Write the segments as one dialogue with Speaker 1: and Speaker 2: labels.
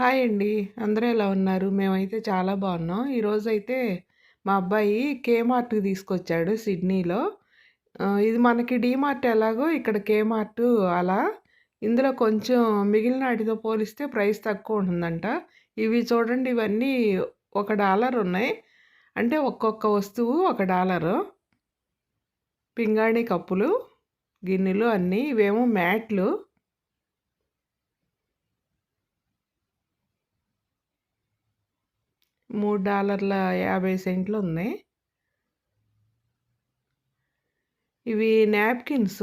Speaker 1: Hi అండి. అందరూ ఎలా ఉన్నారు? మేమైతే చాలా బాగున్నాం. ఈరోజైతే మా అబ్బాయి కేమార్ట్‌కి తీసుకొచ్చాడు సిడ్నీలో. ఇది మనకి డీమార్ట్ ఎలాగో ఇక్కడ కేమార్ట్ అలా. ఇందులో కొంచెం మిగిలిన వాటితో పోలిస్తే ప్రైస్ తక్కువ ఉంటుందంట. ఇవి చూడండి ఇవన్నీ ఒక డాలర్ ఉన్నాయి. అంటే ఒక్కొక్క వస్తువు ఒక డాలరు. పింగాణి కప్పులు, గిన్నెలు అన్నీ. ఇవేమో మ్యాట్లు. మూడు డాలర్ల యాభై సెంట్లు ఉన్నాయి. ఇవి నాప్కిన్స్.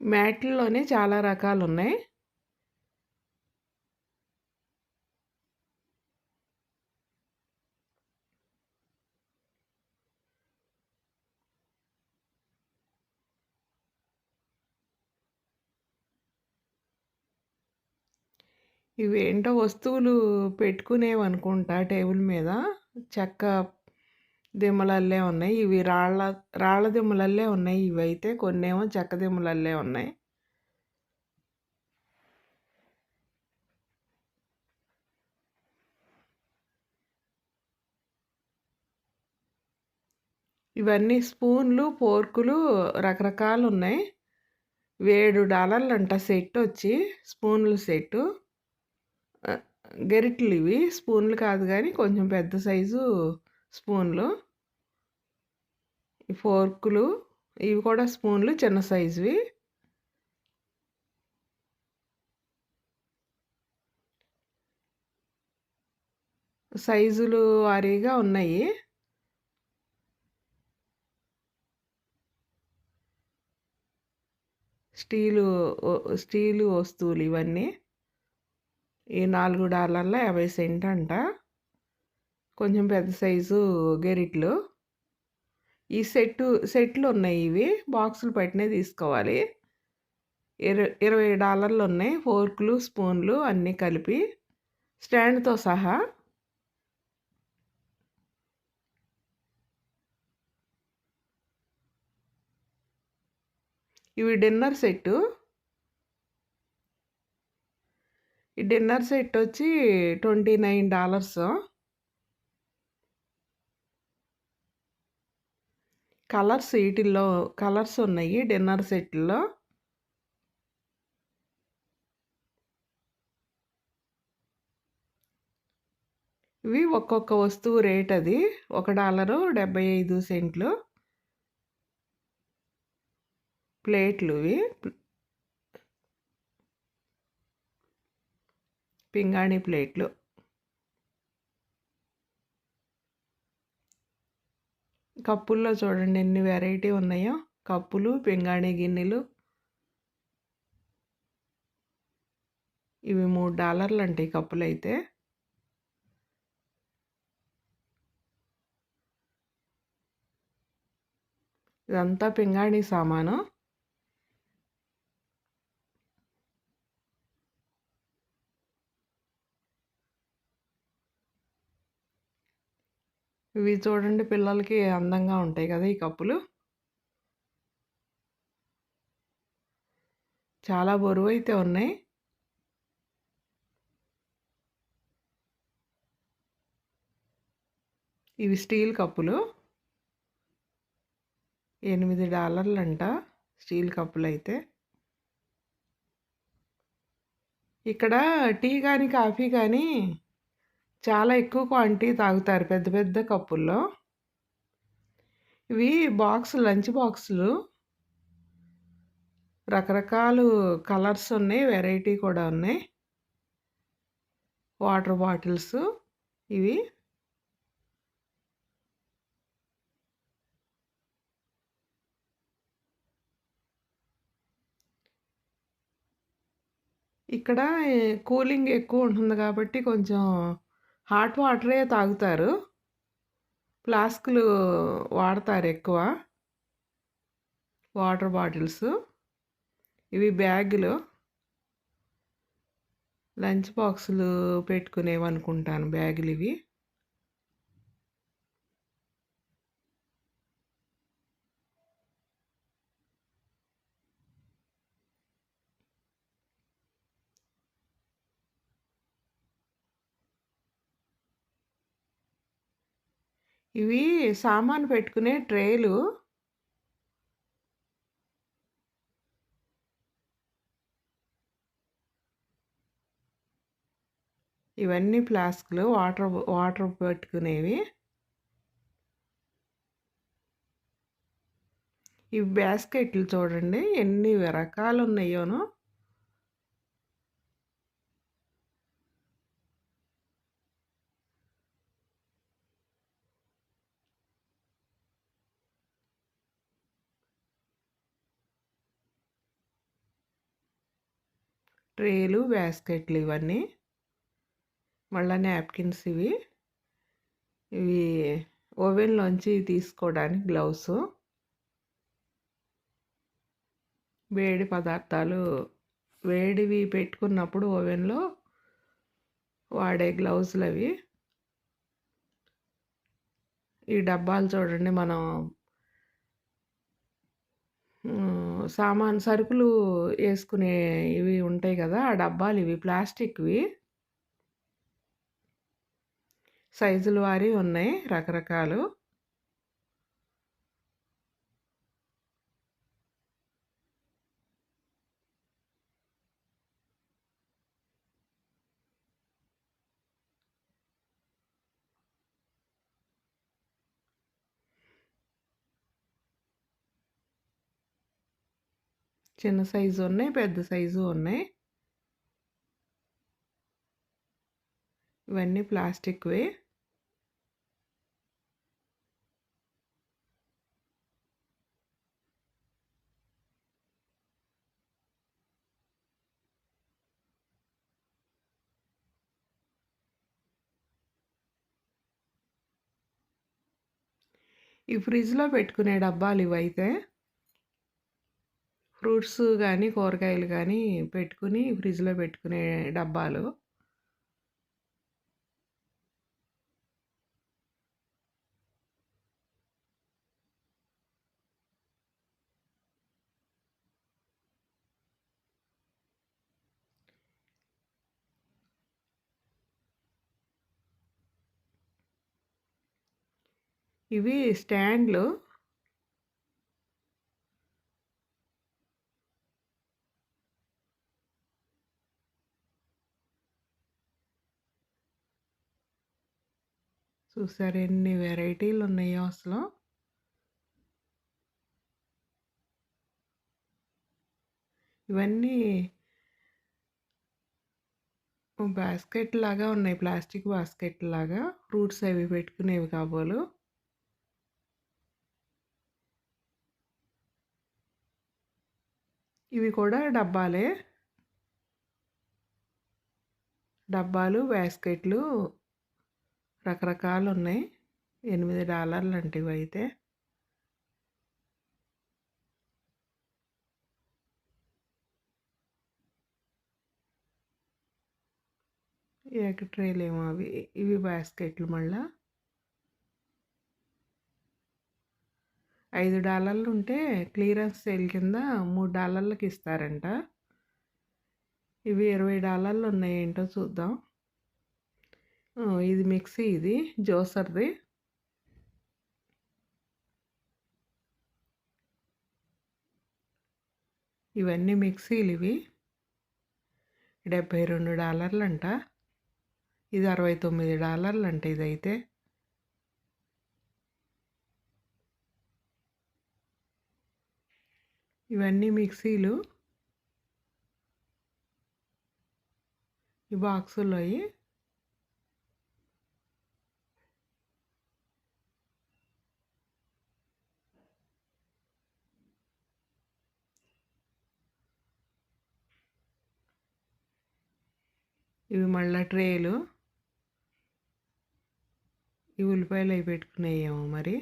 Speaker 1: మ్యాట్లలోనే చాలా రకాలు ఉన్నాయి ఇవేంటో వస్తువులు పెట్టుకునేవి అనుకుంటా టేబుల్ మీద. చెక్క దిమ్మలల్లే ఉన్నాయి. ఇవి రాళ్ళ రాళ్ళ దిమ్మలల్లే ఉన్నాయి ఇవైతే. కొన్నేమో చెక్క దిమ్మలల్లే ఉన్నాయి. ఇవన్నీ స్పూన్లు, ఫోర్కులు రకరకాలున్నాయి. $7 సెట్టొచ్చి స్పూన్ల సెట్టు. గెరిట్లు ఇవి స్పూన్లు కాదు కానీ కొంచెం పెద్ద సైజు స్పూన్లు. ఈ ఫోర్కులు ఇవి కూడా స్పూన్లు చిన్న సైజువి. సైజులు వారీగా ఉన్నాయి. స్టీలు స్టీలు వస్తువులు ఇవన్నీ. ఈ నాలుగు డాలర్ల యాభై సెంట్ అంట కొంచెం పెద్ద సైజు గెరిట్లు. ఈ సెట్టు ఉన్నాయి ఇవి. బాక్సులు పెట్టినే తీసుకోవాలి. ఇర $20 ఉన్నాయి. ఫోర్కులు, స్పూన్లు అన్నీ కలిపి. స్టాండ్‌తో సహా. ఇవి డిన్నర్ సెట్టు. ఈ డిన్నర్ సెట్టొచ్చి $29. కలర్స్ వీటిల్లో కలర్స్ ఉన్నాయి డిన్నర్ సెట్లో ఇవి ఒక్కొక్క వస్తువు రేట్ అది ఒక డాలరు డెబ్బై ఐదు సెంట్లు ప్లేట్లు ఇవి. పింగాణీ ప్లేట్లు. కప్పుల్లో చూడండి ఎన్ని వెరైటీ ఉన్నాయో. కప్పులు, పింగాణీ గిన్నెలు. ఇవి మూడు డాలర్లు అంటే ఈ అయితే ఇదంతా పింగాణీ సామాను. ఇవి చూడండి పిల్లలకి అందంగా ఉంటాయి కదా! ఈ కప్పులు. చాలా బరువైతే ఉన్నాయి. ఇవి స్టీల్ కప్పులు. ఎనిమిది డాలర్లంట స్టీల్ కప్పులు అయితే ఇక్కడ టీ కానీ కాఫీ కానీ చాలా ఎక్కువ క్వాంటిటీ తాగుతారు పెద్ద పెద్ద కప్పుల్లో. ఇవి బాక్స్ లంచ్ బాక్సులు. రకరకాలు కలర్స్ ఉన్నాయి. వెరైటీ కూడా ఉన్నాయి. వాటర్ బాటిల్స్ ఇవి. ఇక్కడ కూలింగ్ ఎక్కువ ఉంటుంది కాబట్టి కొంచెం హాట్ వాటరే తాగుతారు. ఫ్లాస్కులు వాడతారు ఎక్కువ. Water bottles. ఇవి బ్యాగులు. లంచ్ బాక్సులు పెట్టుకునేవనుకుంటాను బ్యాగులు ఇవి ఇవి సామాను పెట్టుకునే ట్రేలు. ఇవన్నీ ఫ్లాస్క్‌లు వాటర్ వాటర్ పెట్టుకునేవి. ఈ బ్యాస్కెట్లు చూడండి ఎన్ని రకాలు ఉన్నాయోనో ట్రేలు, బ్యాస్కెట్లు ఇవన్నీ. మళ్ళీ నాప్కిన్స్ ఇవి. ఇవి ఓవెన్‌లోంచి తీసుకోవడానికి గ్లౌస్ వేడి పదార్థాలు వేడివి పెట్టుకున్నప్పుడు ఓవెన్‌లో వాడే గ్లౌజులవి. ఈ డబ్బాలు చూడండి మనం సామాను సరుకులు వేసుకునే ఇవి ఉంటాయి కదా ఆ డబ్బాలు ఇవి ప్లాస్టిక్‌వి. సైజులు వారీ ఉన్నాయి రకరకాలు. చిన్న సైజు ఉన్నాయి. పెద్ద సైజు ఉన్నాయి. ఇవన్నీ ప్లాస్టిక్‌వే. ఈ ఫ్రిడ్జ్‌లో పెట్టుకునే డబ్బాలు ఇవైతే ఫ్రూట్స్ కానీ కూరగాయలు కానీ పెట్టుకుని ఫ్రిడ్జ్‌లో పెట్టుకునే డబ్బాలు. ఇవి స్టాండ్‌లు. చూసారు ఎన్ని వెరైటీలు ఉన్నాయో అసలు. ఇవన్నీ బాస్కెట్‌లాగా ఉన్నాయి. ప్లాస్టిక్ బాస్కెట్ లాగా ఫ్రూట్స్ అవి పెట్టుకునేవి కాబోలు. ఇవి కూడా డబ్బాలే. డబ్బాలు, బాస్కెట్లు రకరకాలు ఉన్నాయి ఎనిమిది డాలర్లు అంటివి అయితే ఎగ్ ట్రేలేమో అవి. ఇవి బాస్కెట్లు మళ్ళా. ఐదు డాలర్లు ఉంటే క్లియరెన్స్ సేల్ కింద మూడు డాలర్లకి ఇస్తారంట ఇవి ఇరవై డాలర్లు ఉన్నాయి ఏంటో చూద్దాం. ఇది మిక్సీ ఇది జోసర్ది. ఇవన్నీ మిక్సీలు ఇవి. డెబ్భై రెండు డాలర్లంట. ఇది అరవై తొమ్మిది డాలర్లంట ఇదైతే. ఇవన్నీ మిక్సీలు. ఈ బాక్సులో అవి ఇవి మళ్ళీ ట్రేలు. ఈ ఉల్లిపాయలు అవి పెట్టుకునేయేమో మరి.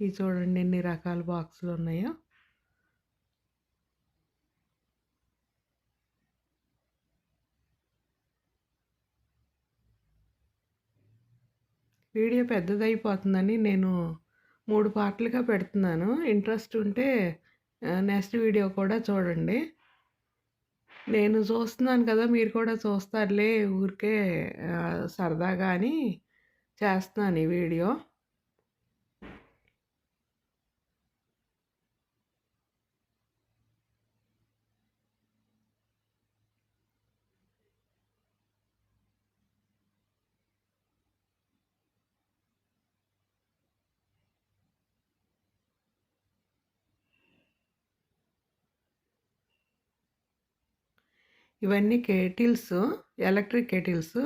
Speaker 1: ఇవి చూడండి ఎన్ని రకాల బాక్సులు ఉన్నాయో. వీడియో పెద్దదైపోతుందని నేను మూడు పార్ట్లుగా పెడుతున్నాను. ఇంట్రెస్ట్ ఉంటే నెక్స్ట్ వీడియో కూడా చూడండి. నేను చూస్తున్నాను కదా! మీరు కూడా చూస్తారులే ఊరికే సరదాగా అని చేస్తున్నాను ఈ వీడియో. ఇవన్నీ కేటిల్స్. ఎలక్ట్రిక్ కేటిల్స్.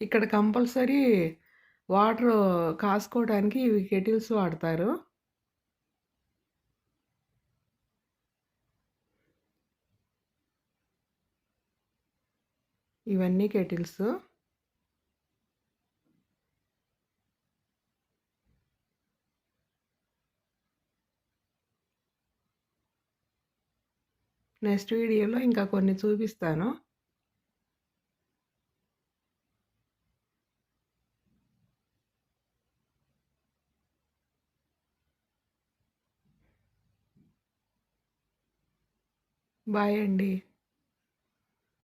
Speaker 1: ఇక్కడ కంపల్సరీ వాటరు కాసుకోవడానికి ఇవి కెటిల్స్ వాడతారు. ఇవన్నీ కెటిల్స్. నెక్స్ట్ వీడియోలో ఇంకా కొన్ని చూపిస్తాను. బాయ్ అండి.